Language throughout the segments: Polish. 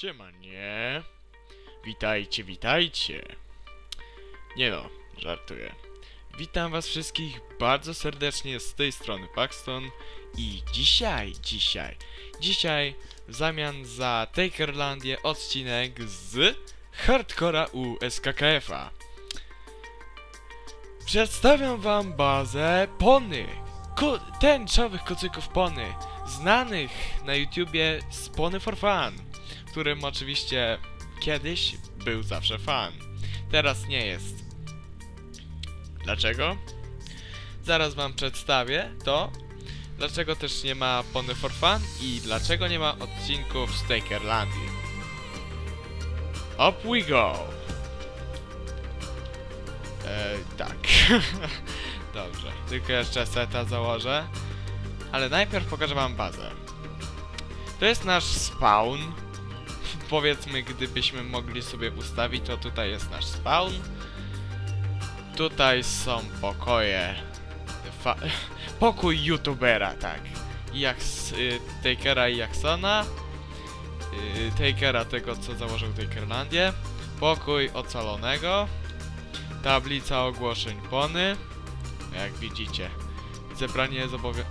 Siema, nie? Witajcie, witajcie. Nie no, żartuję. Witam was wszystkich bardzo serdecznie z tej strony Paxton i dzisiaj, dzisiaj, dzisiaj w zamian za Takerlandię odcinek z Hardcora u SKKF-a. Przedstawiam wam bazę Pony, ko tęczowych kocyków Pony, znanych na YouTubie z Pony for Fun, którym oczywiście kiedyś był zawsze fan. Teraz nie jest. Dlaczego? Zaraz wam przedstawię to, dlaczego też nie ma Pony for Fun i dlaczego nie ma odcinków z Takerlandii. Up we go! Eee, tak. Dobrze, tylko jeszcze seta założę. Ale najpierw pokażę wam bazę. To jest nasz spawn. Powiedzmy, gdybyśmy mogli sobie ustawić, to tutaj jest nasz spawn. Tutaj są pokoje. Fa pokój youtubera, tak. Jak y, Takera i Jacksona. Y, Takera tego, co założył Takerlandię. Pokój ocalonego. Tablica ogłoszeń Pony. Jak widzicie. Zebranie jest obowią y,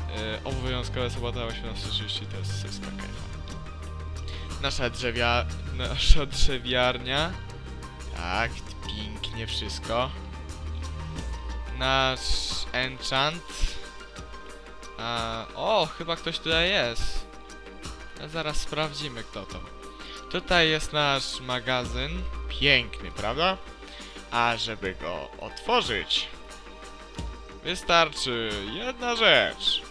obowiązkowe sobota 18.30 to jest syska Nasza drzewia... Nasza drzewiarnia. Tak, pięknie wszystko. Nasz enchant. A, o, chyba ktoś tutaj jest. A zaraz sprawdzimy kto to. Tutaj jest nasz magazyn. Piękny, prawda? A żeby go otworzyć, wystarczy jedna rzecz.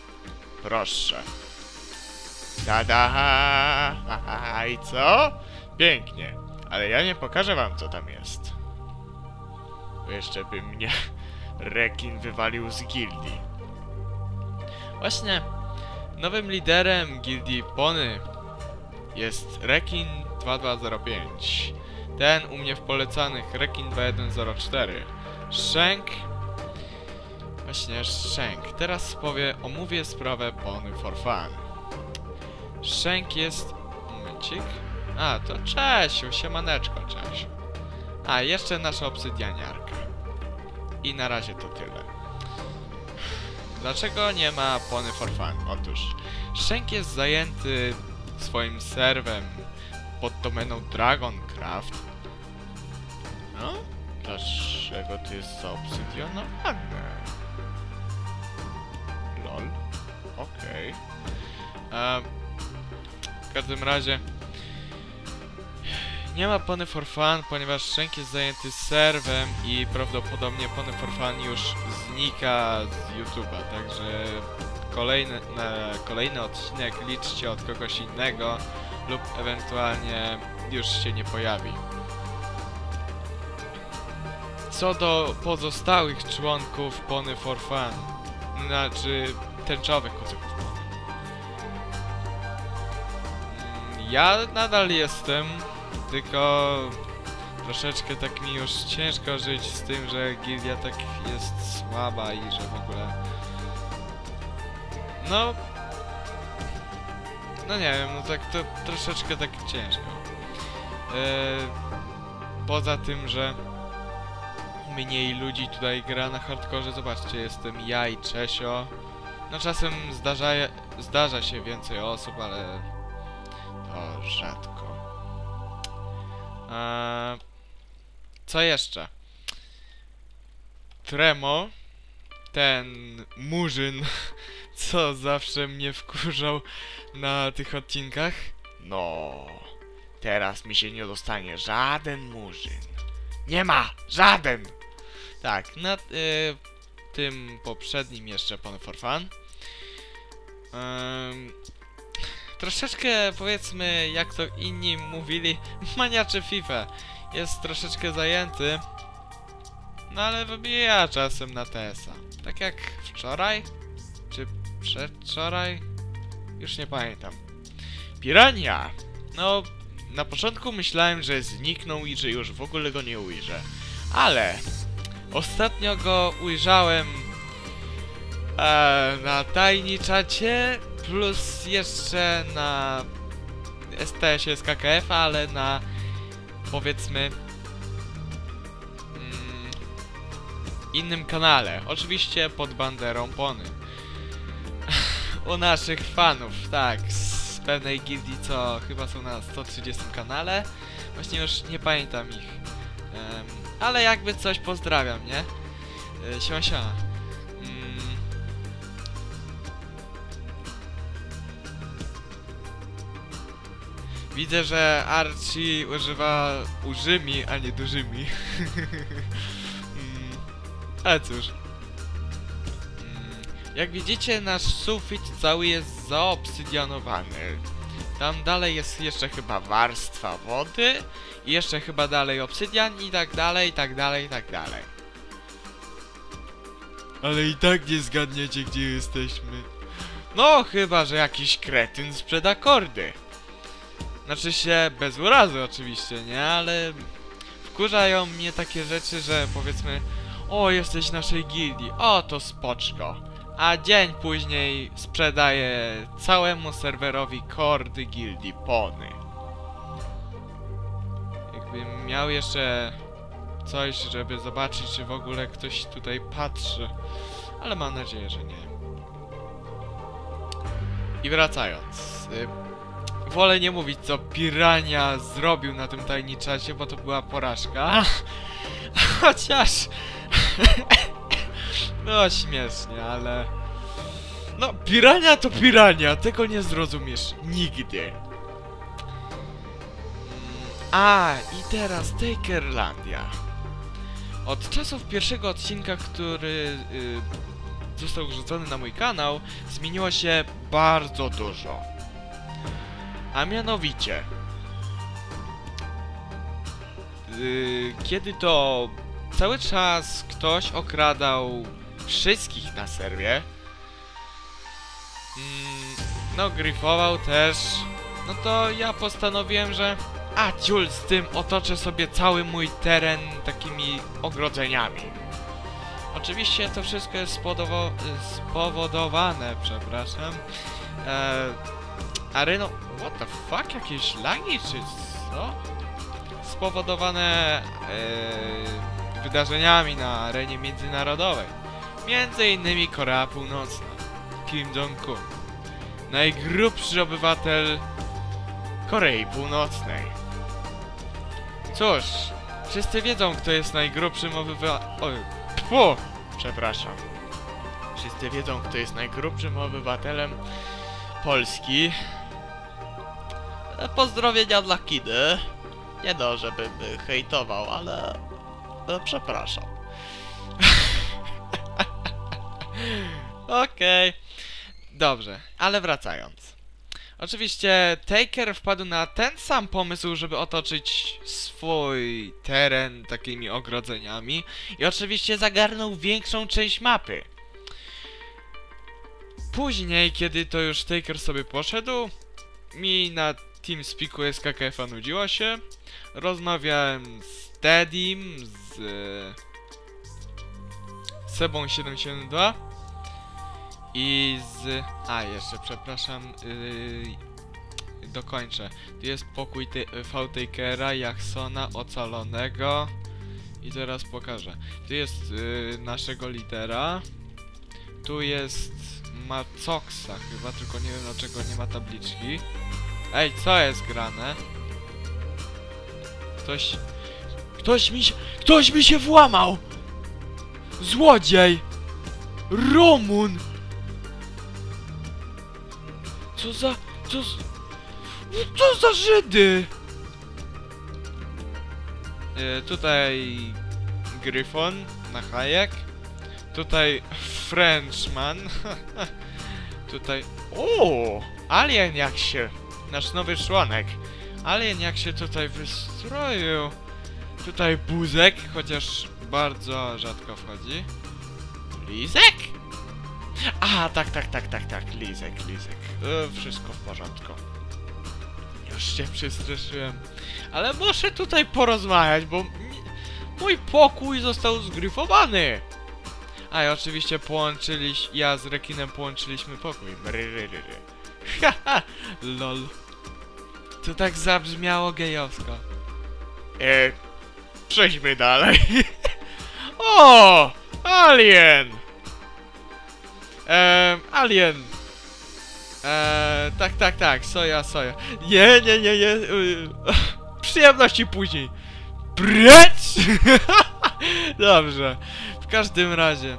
Proszę. Tada! I co? Pięknie. Ale ja nie pokażę wam, co tam jest. Bo jeszcze by mnie rekin wywalił z gildii. Właśnie, nowym liderem gildii Pony jest rekin 2205. Ten u mnie w polecanych rekin 2104. Shank Właśnie Shank. Teraz powie, omówię sprawę Pony for Fun. Shank jest... Momencik. A, to cześć, siemaneczko, cześć. A, jeszcze nasza obsydianiarka. I na razie to tyle. Dlaczego nie ma Pony for Fun? Otóż, Shank jest zajęty swoim serwem pod domeną Dragoncraft. No? Dlaczego to jest zaobsydianowane? Lol. Okej. Okay. W każdym razie nie ma Pony for Fun, ponieważ Shank jest zajęty serwem i prawdopodobnie Pony for Fun już znika z YouTube'a, także kolejny, kolejny odcinek liczcie od kogoś innego lub ewentualnie już się nie pojawi. Co do pozostałych członków Pony for Fun, znaczy tęczowych kucyków Ja nadal jestem, tylko troszeczkę tak mi już ciężko żyć z tym, że gildia tak jest słaba i że w ogóle... No... No nie wiem, no tak to troszeczkę tak ciężko. Eee, poza tym, że mniej ludzi tutaj gra na hardkorze, zobaczcie, jestem ja i Czesio. No czasem zdarza, zdarza się więcej osób, ale to rzadko. Eee, co jeszcze? Tremo, ten murzyn, co zawsze mnie wkurzał na tych odcinkach. No, teraz mi się nie dostanie żaden murzyn. Nie ma! Żaden! Tak, na y, tym poprzednim jeszcze Pony for Fun. Troszeczkę powiedzmy, jak to inni mówili, maniaczy FIFA. Jest troszeczkę zajęty. No ale wybija czasem na TS-a. Tak jak wczoraj? Czy przedwczoraj? Już nie pamiętam. Pirania! No, na początku myślałem, że zniknął i że już w ogóle go nie ujrzę. Ale ostatnio go ujrzałem e, na tajni czacie, plus jeszcze na STS-ie z KKF, ale na powiedzmy mm, innym kanale. Oczywiście pod banderą Pony. U naszych fanów, tak, z pewnej gildii, co chyba są na 130 kanale. Właśnie już nie pamiętam ich. Em, ale jakby coś pozdrawiam, nie? E, Siema, siema. Widzę, że Archie używa użymi, a nie dużymi. Mm, Ale cóż. Mm, Jak widzicie, nasz sufit cały jest zaobsydianowany. Tam dalej jest jeszcze chyba warstwa wody i jeszcze chyba dalej obsydian i tak dalej, i tak dalej, i tak dalej. Ale i tak nie zgadniecie, gdzie jesteśmy. No, chyba, że jakiś kretyn sprzeda kordy. Znaczy się, bez urazy oczywiście, nie? Ale wkurzają mnie takie rzeczy, że powiedzmy O, jesteś naszej gildii, o, to spoczko. A dzień później sprzedaję całemu serwerowi kordy gildii Pony. Jakbym miał jeszcze coś, żeby zobaczyć, czy w ogóle ktoś tutaj patrzy. Ale mam nadzieję, że nie. I wracając. Y, wolę nie mówić, co Pirania zrobił na tym tajniczacie, bo to była porażka. Chociaż... no, śmiesznie, ale... No, Pirania to Pirania, tego nie zrozumiesz nigdy. A, i teraz Takerlandia. Od czasów pierwszego odcinka, który y, został wrzucony na mój kanał, zmieniło się bardzo dużo. A mianowicie... y, kiedy to cały czas ktoś okradał wszystkich na serwie, mm, no gryfował też, no to ja postanowiłem, że a ciul z tym otoczę sobie cały mój teren takimi ogrodzeniami. Oczywiście to wszystko jest spowodowane, przepraszam, e, areną... What the fuck? Jakieś lagi czy co? Spowodowane e, wydarzeniami na arenie międzynarodowej. Między innymi Korea Północna. Kim Jong-un. Najgrubszy obywatel Korei Północnej. Cóż, wszyscy wiedzą, kto jest najgrubszym obywatelem... Tfu! Przepraszam. Wszyscy wiedzą, kto jest najgrubszym obywatelem Polski. Pozdrowienia dla Kidy. Nie no, żebym hejtował, ale... No, przepraszam. Okej. Dobrze, ale wracając. Oczywiście Taker wpadł na ten sam pomysł, żeby otoczyć swój teren takimi ogrodzeniami i oczywiście zagarnął większą część mapy. Później, kiedy to już Taker sobie poszedł, mi na TeamSpeaku SKKF-a się, rozmawiałem z Tedim, z e, Sebą772 i z... A, jeszcze, przepraszam, yy, dokończę. Tu jest pokój te, V-Takera, Jacksona, Ocalonego i teraz pokażę. Tu jest yy, naszego lidera, tu jest Macoxa chyba, tylko nie wiem dlaczego nie ma tabliczki. Ej, co jest grane? Ktoś... Ktoś mi się... Ktoś mi się włamał! Złodziej! Romun! Co za... Co z... Co za Żydy? E, tutaj... Gryfon na hajek. Tutaj Frenchman. tutaj... O! Alien jak się... Nasz nowy członek. Alien jak się tutaj wystroił. Tutaj Buzek, chociaż bardzo rzadko wchodzi. Lizek? A, tak, tak, tak, tak, tak, Lizek, Lizek. E, wszystko w porządku. Już się przestraszyłem. Ale muszę tutaj porozmawiać, bo mój pokój został zgryfowany. A i oczywiście połączyliśmy, ja z rekinem połączyliśmy pokój. Haha, lol. To tak zabrzmiało gejowsko. E, przejdźmy dalej. o! Alien! Ehm, Alien. Eee, tak, tak, tak, soja, soja. Nie, nie, nie, nie. y, Przyjemności później. Precz! Dobrze. W każdym razie.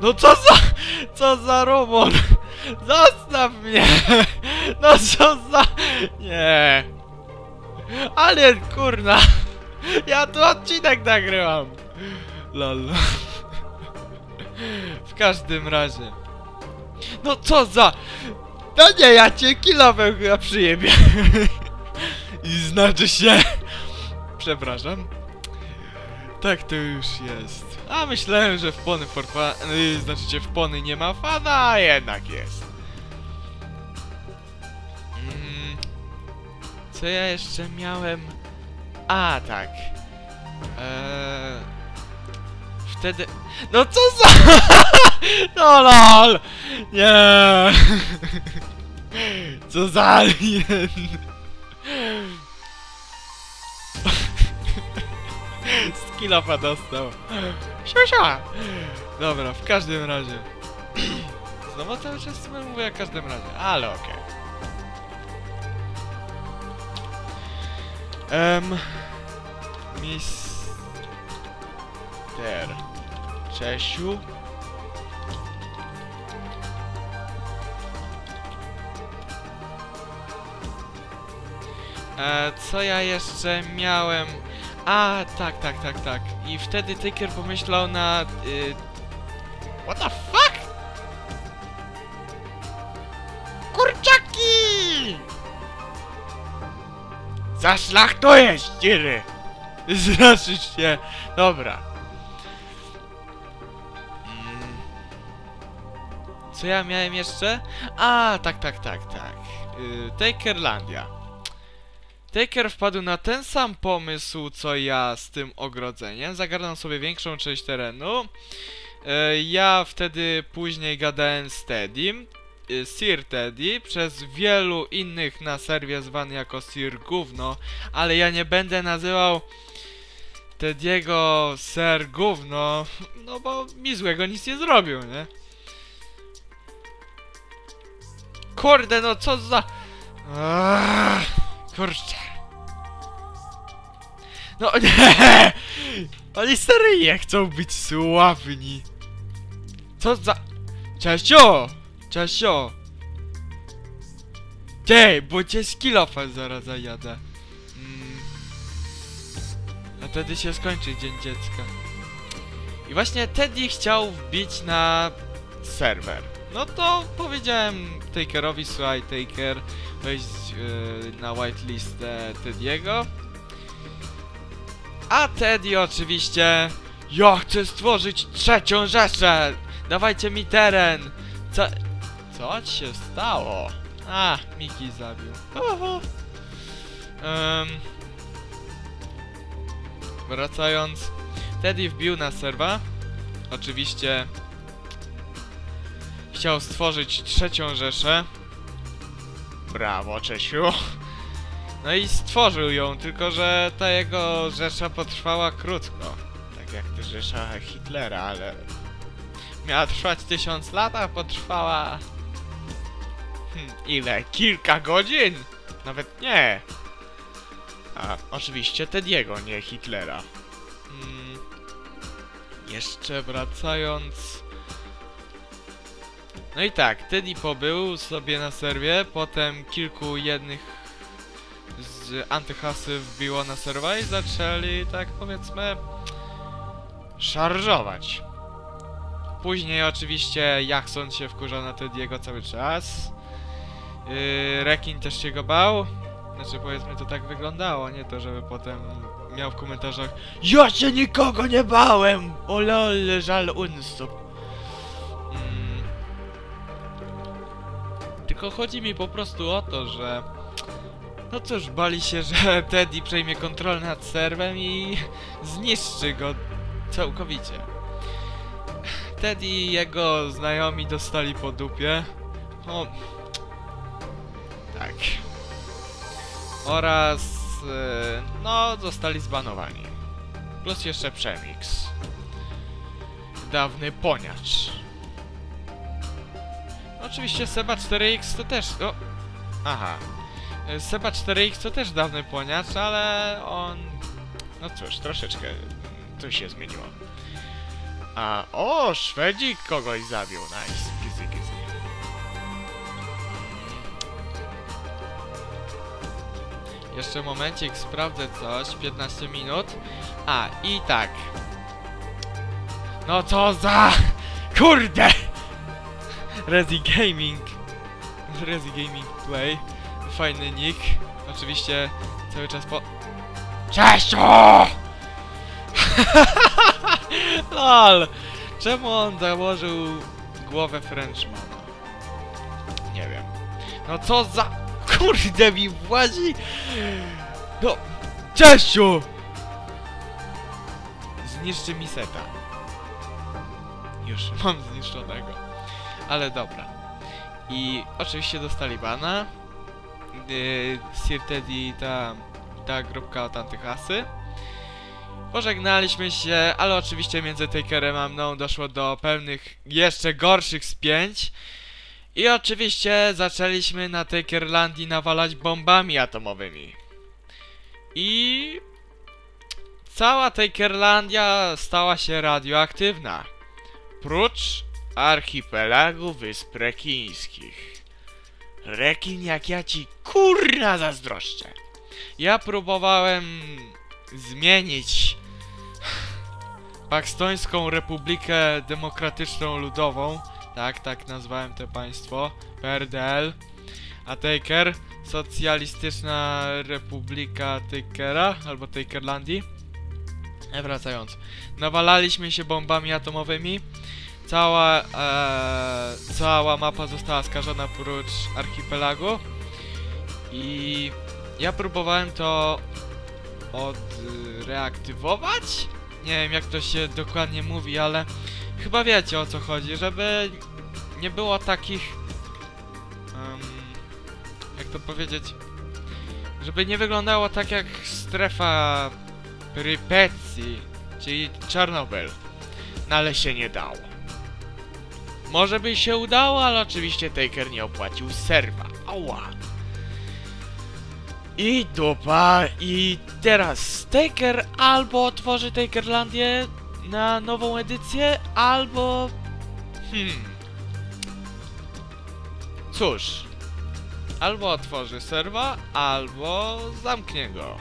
No co za... Co za Romon? Zostaw mnie! No co za... Nie. Alien, kurna. Ja tu odcinek nagrywam. Lol. W każdym razie. No co za... No nie, ja cię kilowem chyba przyjebie. I znaczy się... Przepraszam. Tak to już jest. A myślałem, że w Pony for Fun... Yy, znaczy w Pony nie ma fana, a jednak jest. Mm, co ja jeszcze miałem? A, tak. Eee, wtedy... No co za... No lol! Nie! Co za alien? Skillofa dostał. Siusia! Dobra, w każdym razie. Znowu cały czas mówię w każdym razie, ale okej. Em... Mister... Czesiu? E, co ja jeszcze miałem? A, tak, tak, tak, tak. I wtedy Taker pomyślał na... Y... What the fuck? Kurczaki! Zaszlachtujesz, dziry! Znaczy się... Dobra. Mm. Co ja miałem jeszcze? A, tak, tak, tak, tak. Y, Takerlandia. Taker wpadł na ten sam pomysł co ja z tym ogrodzeniem. Zagarnął sobie większą część terenu. E, ja wtedy później gadałem z Teddym. y, Sir Teddy przez wielu innych na serwie zwany jako Sir Gówno, ale ja nie będę nazywał Teddy'ego Sir Gówno, no bo mi złego nic nie zrobił, nie? Kurde, no co za... kurczę. No nie! Oni seryjnie chcą być sławni. Co za... Ciasio! Ciasio! Ty, bo cię z kilofem zaraz zajadę. Mm. A wtedy się skończy Dzień Dziecka. I właśnie Teddy chciał wbić na serwer. No to powiedziałem Takerowi, słuchaj Taker, wejść yy, na whitelistę Teddy'ego. A Teddy oczywiście, ja chcę stworzyć trzecią rzeszę, dawajcie mi teren. Co, co ci się stało? A, Miki zabił. Em, wracając, Teddy wbił na serwa. Oczywiście chciał stworzyć trzecią rzeszę. Brawo, Czesiu. No i stworzył ją, tylko że ta jego rzesza potrwała krótko. Tak jak ty rzesza Hitlera, ale... Miała trwać tysiąc lat, a potrwała... Hmm, ile? Kilka godzin? Nawet nie. A, oczywiście Tediego, nie Hitlera. Mm, jeszcze wracając... No i tak, Teddy pobył sobie na serwie, potem kilku jednych z antyhasy wbiło na serwa i zaczęli, tak powiedzmy, Szarżować. Później oczywiście Jackson się wkurzał na Tediego cały czas. Yy, Rekin też się go bał. Znaczy powiedzmy to tak wyglądało, nie to żeby potem miał w komentarzach Ja się nikogo nie bałem! O lol, żal unsup. Tylko chodzi mi po prostu o to, że no cóż, bali się, że Teddy przejmie kontrolę nad serwem i zniszczy go całkowicie. Teddy i jego znajomi dostali po dupie. O, Tak. oraz e, no zostali zbanowani. Plus jeszcze Przemix. Dawny poniacz. Oczywiście Seba 4X to też... O! Aha. E, Seba 4X to też dawny poniacz, ale on... No cóż, troszeczkę to się zmieniło. A, o, Szwedzik kogoś zabił. Nice. Gizy, gizy. Jeszcze momencik, sprawdzę coś. 15 minut. A, i tak. No co za... Kurde! Rezi Gaming. Rezi Gaming Play. Fajny nick. Oczywiście cały czas po... Cześć! LOL! Czemu on założył głowę Frenchmana? Nie wiem. No co za... Kurde mi włazi! No... Cześciu! Zniszczy mi seta. Już mam zniszczonego. Ale dobra. I oczywiście dostali bana. Sir Teddy ta, ta grupka od antychasy. Pożegnaliśmy się, ale oczywiście między Takerem a mną doszło do pewnych jeszcze gorszych spięć. I oczywiście zaczęliśmy na Takerlandii nawalać bombami atomowymi. I... Cała Takerlandia stała się radioaktywna. Prócz archipelagu Wysp Rekińskich. Rekin jak ja ci kurna zazdroszczę. Ja próbowałem zmienić Pakstońską Republikę Demokratyczną Ludową. Tak, tak nazwałem to państwo. PRDL. A Taker Socjalistyczna Republika Takera albo Takerlandii. E, wracając. Nawalaliśmy się bombami atomowymi. Cała, e, cała mapa została skażona prócz archipelagu. I ja próbowałem to odreaktywować? Nie wiem jak to się dokładnie mówi, ale chyba wiecie o co chodzi, żeby nie było takich... em, jak to powiedzieć? Żeby nie wyglądało tak jak strefa Prypecji, czyli Czarnobyl. No ale się nie dało. Może by się udało, ale oczywiście Taker nie opłacił serwa. Ała. I dupa, i teraz Taker albo otworzy Takerlandię na nową edycję, albo... Hmm... Cóż... Albo otworzy serwa, albo zamknie go.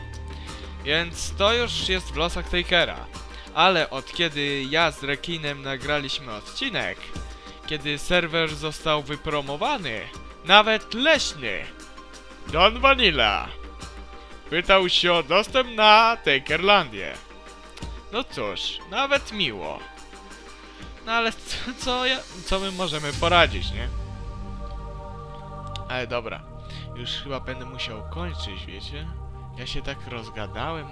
Więc to już jest w losach Takera. Ale od kiedy ja z Rekinem nagraliśmy odcinek, kiedy serwer został wypromowany, nawet leśny, Don Vanilla pytał się o dostęp na Takerlandię. No cóż, nawet miło. No ale co, co, ja, co my możemy poradzić, nie? Ale dobra, już chyba będę musiał kończyć, wiecie? Ja się tak rozgadałem.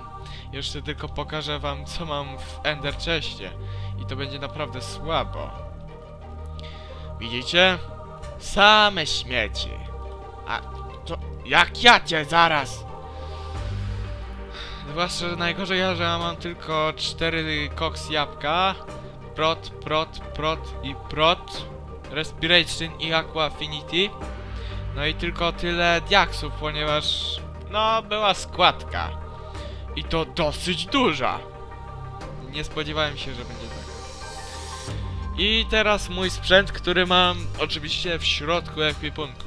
Jeszcze tylko pokażę wam, co mam w Ender Chestie. I to będzie naprawdę słabo. Widzicie? Same śmieci. A to... Jak ja cię zaraz... Zwłaszcza, że najgorzej ja, że ja mam tylko cztery koks jabłka. Prot, prot, prot i prot. Respiration i Aqua Affinity. No i tylko tyle diaksów, ponieważ... No, była składka. I to dosyć duża. Nie spodziewałem się, że będzie tak. I teraz mój sprzęt, który mam oczywiście w środku ekwipunku.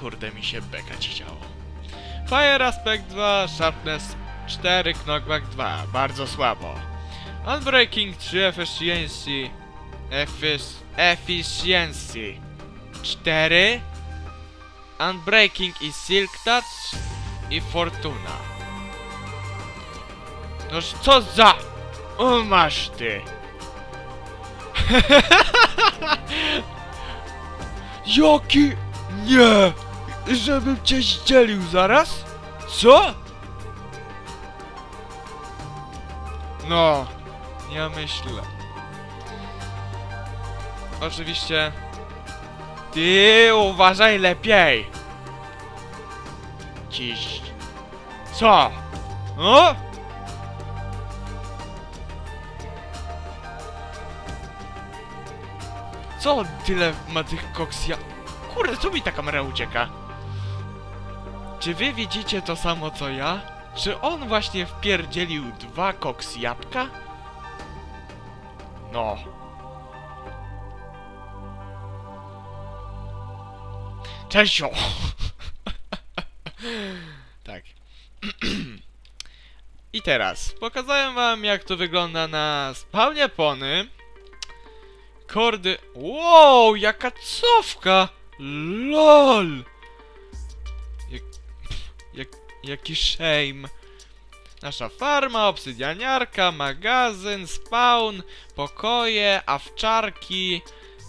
Kurde, mi się bekać chciało. Fire Aspect 2, Sharpness 4, Knockback 2. Bardzo słabo. Unbreaking 3, Efficiency. Effic efficiency 4. Unbreaking i Silk Touch. I Fortuna. Noż co za... O, masz ty. Jaki... Nie! Żebym cię zdzielił zaraz? Co? No, ja myślę. Oczywiście... Ty uważaj lepiej! jakiś... Co? O! Co tyle ma tych koks ja... Kurde, co mi ta kamera ucieka? Czy wy widzicie to samo co ja? Czy on właśnie wpierdzielił dwa koks jabłka? No. Czesio! Tak. I teraz pokazałem wam jak to wygląda na spawnie pony. Kordy... Wow, jaka cofka! LOL! Jak... Jak... Jaki shame. Nasza farma, obsydianiarka, magazyn, spawn, pokoje, awczarki,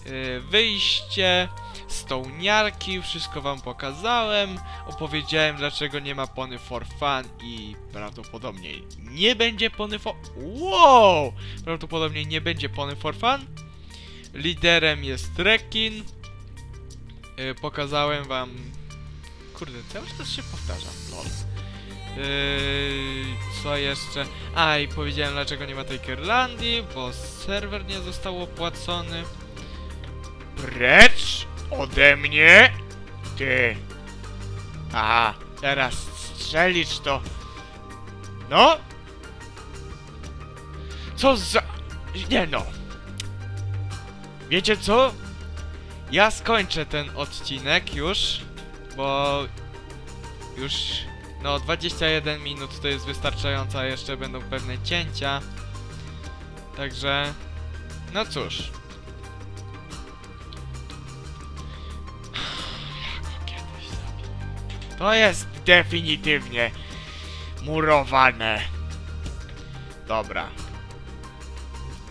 yy, wyjście, stołniarki, wszystko wam pokazałem. Opowiedziałem dlaczego nie ma pony for fun i prawdopodobnie nie będzie pony for... Wow! Prawdopodobnie nie będzie pony for fun. Liderem jest Rekin. Yy, pokazałem wam... Kurde, cały czas się powtarzam, lol. Yy, co jeszcze? A, i powiedziałem dlaczego nie ma tej Kirlandii, bo serwer nie został opłacony. Precz ode mnie! Ty! Aha, teraz strzelisz to... No? Co za... Nie no! Wiecie co? Ja skończę ten odcinek już, bo już no 21 minut to jest wystarczająco, a jeszcze będą pewne cięcia. Także no cóż. To jest definitywnie murowane. Dobra.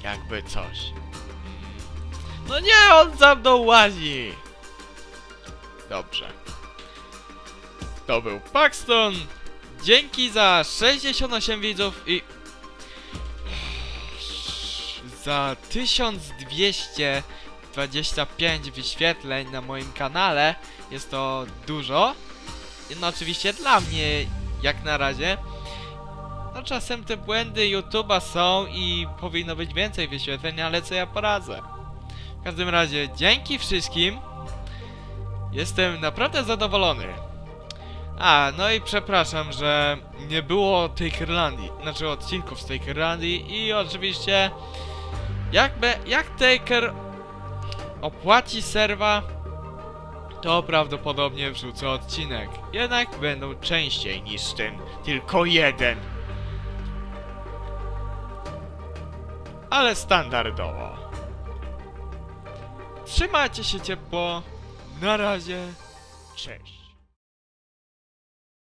Jakby coś. No nie, on za mną łazi! Dobrze. To był Paxton. Dzięki za 68 widzów i za 1225 wyświetleń na moim kanale. Jest to dużo. No oczywiście dla mnie jak na razie. No czasem te błędy YouTube'a są i powinno być więcej wyświetleń, ale co ja poradzę. W każdym razie dzięki wszystkim. Jestem naprawdę zadowolony. A, no i przepraszam, że nie było tej Kirlandii, znaczy odcinków z tej Kirlandii i oczywiście jakby, jak Taker opłaci serwa, to prawdopodobnie wrzucę odcinek. Jednak będą częściej niż ten, Tylko jeden. ale standardowo. Trzymajcie się ciepło, na razie, Cześć.